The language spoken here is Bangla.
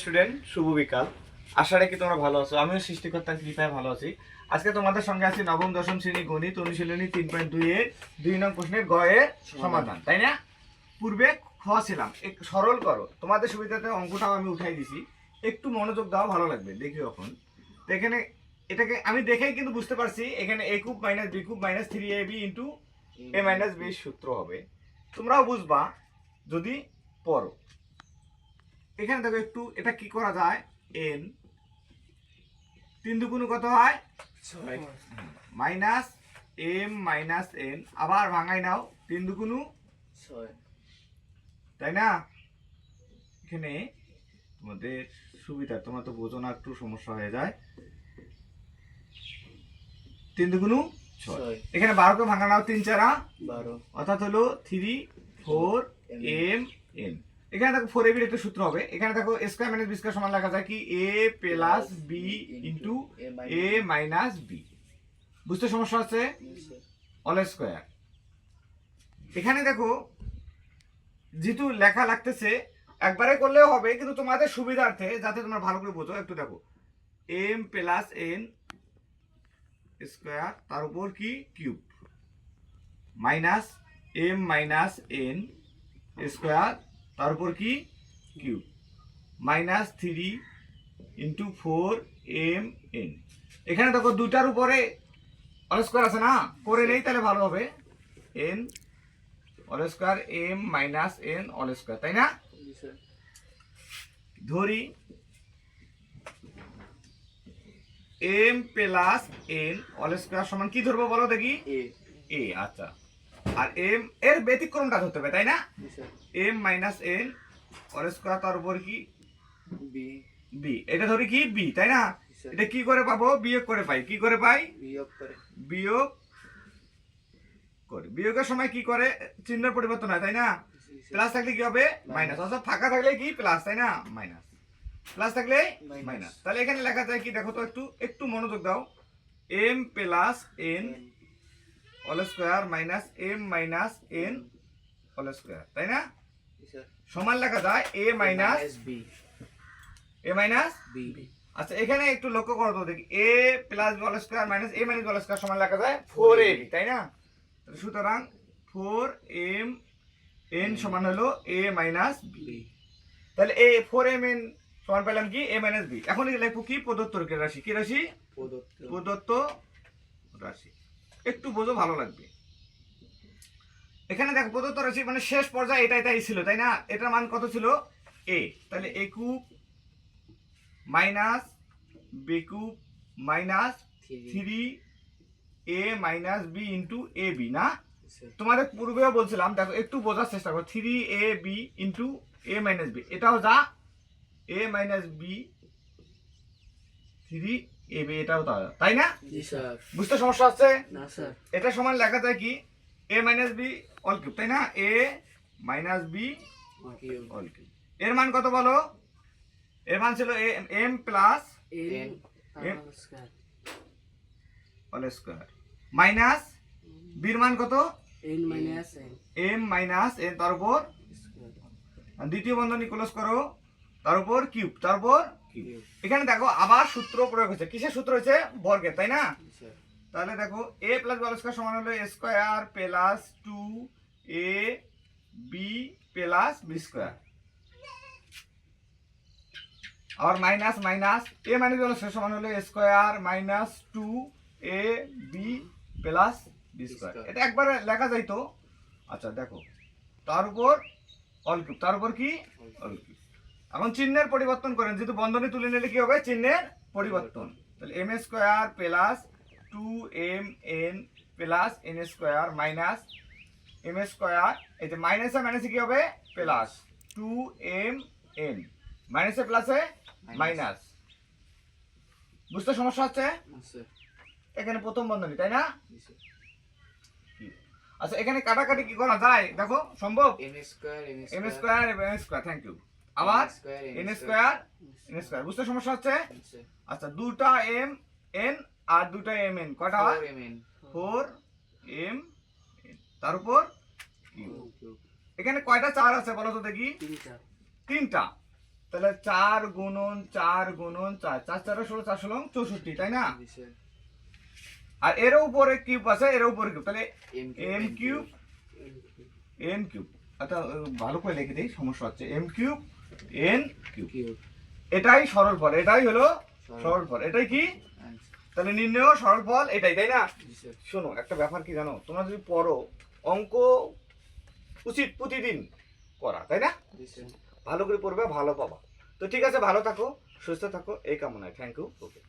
স্টুডেন্ট শুভ বিকাল। আশা রাখি তোমরা ভালো আছো। আমিও সৃষ্টিকর্তার কৃপায় ভালো আছি। আজকে তোমাদের সঙ্গে আছি নবম দশম শ্রেণি গণিত অনুশীলনী তিন পয়েন্ট দুই এর দুই নং প্রশ্নের গ এর সমাধান। তাই না? পূর্বে খ ছিলাম। সরল করো। তোমাদের সুবিধাতে অঙ্কটাও আমি উঠাই দিছি। একটু মনোযোগ দাও ভালো লাগবে। দেখি এখন তো এখানে এটাকে আমি দেখেই কিন্তু বুঝতে পারছি এখানে A cube minus B cube minus three A B into A minus B সূত্র হবে। তোমরাও বুঝবা যদি পড়ো। এখানে দেখো একটু এটা কি করা যায়? এন তিন দুগুণ কত হয়? ছয়। মাইনাস এম মাইনাস এন আবার ভাঙাই নাও তিন দুগুণ ছয়। তাই না? এখানে তোমাদের সুবিধা তোমার তো বোঝো না একটু সমস্যা হয়ে যায়। তিন দুগুণ ছয়। ছয়। এখানে বারোকে ভাঙা নাও তিন চারা। বারো। অর্থাৎ হলো থ্রি ফোর এম এন এখানে দেখো ফোর এবির একটা সূত্র হবে। এখানে দেখো স্কোয়ার মাইনাস বি স্কোয়ার সমান লেখা যায় কি? A plus B into A minus B বুঝতে সমস্যা হচ্ছে অল স্কোয়ার এখানে দেখো যেহেতু লেখা লাগতেছে একবারে করলেও হবে কিন্তু তোমাদের সুবিধার্থে যাতে তোমরা ভালো করে বোঝো একটু দেখো। এম প্লাস এন স্কোয়ার তার উপর কি? Cube minus M minus N square তার উপর কি? Cube minus three into four M N এখানে দেখো দুটার উপরে অল স্কোয়ার আছে না? করে নেই তাহলে ভালো হবে। N whole square M minus N whole square তাই না? ধরি M plus N whole square সমান কি ধরবো বলো দেখি? এ এ আচ্ছা। আর এম এর ব্যতিক্রমটা ধরতে হবে তাই না? এম মাইনাস এন স্কোয়ার তার উপর কি? বি বি এটা ধরি কি? বি তাই না? এটা কি করে পাবো? বিয়োগ করে পাই। কি করে পাই? বিয়োগ করে। বিয়োগ করে। বিয়োগের সময় কি করে? চিহ্নের পরিবর্তন হয় তাই না? প্লাস থাকলে কি হবে? মাইনাস অর্থাৎ ফাঁকা থাকলে কি? প্লাস তাই না? মাইনাস প্লাস থাকলে মাইনাস তাহলে এখানে লেখা যায় কি? দেখো তো একটু একটু মনোযোগ দাও। M plus N whole square minus M minus N whole square তাই না? সমান লেখা যায় A minus B A minus B আচ্ছা এখানে একটু লক্ষ্য করো তো দেখি। এ প্লাস বল স্কোয়ার মাইনাস এ মাইনাস বল স্কোয়ার সমান লেখা যায় ফোর এ তাই না? সুতরাং ফোর এম এন সমান হলো এ মাইনাস বি তাহলে এ ফোর এম এন সমান পেলাম কি? এ মাইনাস বি এখন লিখব কি? প্রদত্ত রাশি। কি রাশি? প্রদত্ত রাশি। একটু বোঝো ভালো লাগবে। এখানে দেখো প্রদত্ত রাশি মানে শেষ পর্যায়ে এটা এটাই ছিল তাই না? এটার মান কত ছিল? এ তাহলে A minus B cube minus three A minus B into A B না? তোমাদের পূর্বেও বলছিলাম দেখো একটু বোঝার চেষ্টা করো three A B into A minus B এটাও যা? A minus B three A B এটাও তাই না? বুঝতে সমস্যা হচ্ছে? এটা সমান লেখা যায় কি? A minus b whole cube তাই না? A minus b whole cube এর মান কত বলো? এর মান ছিল m plus whole square minus বির মান কত? N minus m minus n তার উপর দ্বিতীয় বন্ধনী ক্লোজ করো তার উপর কিউব তার উপর কিউব এখানে দেখো আবার সূত্র প্রয়োগ হয়েছে। কিসের সূত্র হয়েছে? বর্গের তাই না? তাহলে দেখো এ প্লাস বল স্কোয়ার সমান হলো a square plus two a b plus b square আবার minus minus a minus whole square সমান হলো a square minus two a b plus b square এটা একবারে লেখা যাইতো। আচ্ছা দেখো তার উপর অল কিউব তার উপর কি? অল কিউব এখন চিহ্নের পরিবর্তন করেন যেহেতু বন্ধনী তুলে নিলে কি হবে? চিহ্নের পরিবর্তন। তাহলে m square plus two m n plus n square minus m square এই যে মাইনাসে মাইনাসে কি হবে? প্লাস টু এম এন মাইনাসে প্লাসে মাইনাস বুঝতে সমস্যা হচ্ছে? এখানে প্রথম বন্ধনী তাই না? আচ্ছা এখানে কাটাকাটি কি করা যায়? দেখো সম্ভব? M square m square m square thank you আবার এন স্কোয়ার এন স্কোয়ার বুঝতে সমস্যা হচ্ছে? আচ্ছা দুটা এম এন আর দুটা এম এন কয়টা এম এন ফোর এম তার উপর এখানে কয়টা চার আছে বলো তো দেখি? তিনটা। তাহলে চার গুণন চার গুণন চার। চার চার ষোলো চার ষোলো চৌষট্টি তাই না? আর এর উপরে কিউব আছে এর উপরে কিউব তাহলে m m cube n cube আচ্ছা ভালো করে লিখে দিই সমস্যা হচ্ছে। এম কিউব এন কিউব এটাই সরল ফল এটাই হলো সরল। ফল। এটাই কি? তাহলে নির্ণয় সরল ফল এটাই তাই না? শোনো একটা ব্যাপার কি জানো? তোমরা যদি পড়ো অঙ্ক উচিত প্রতিদিন করা তাই না? ভালো করে পড়বে ভালো পাবা। তো ঠিক আছে ভালো থাকো সুস্থ থাকো এই কামনায়। Thank you okay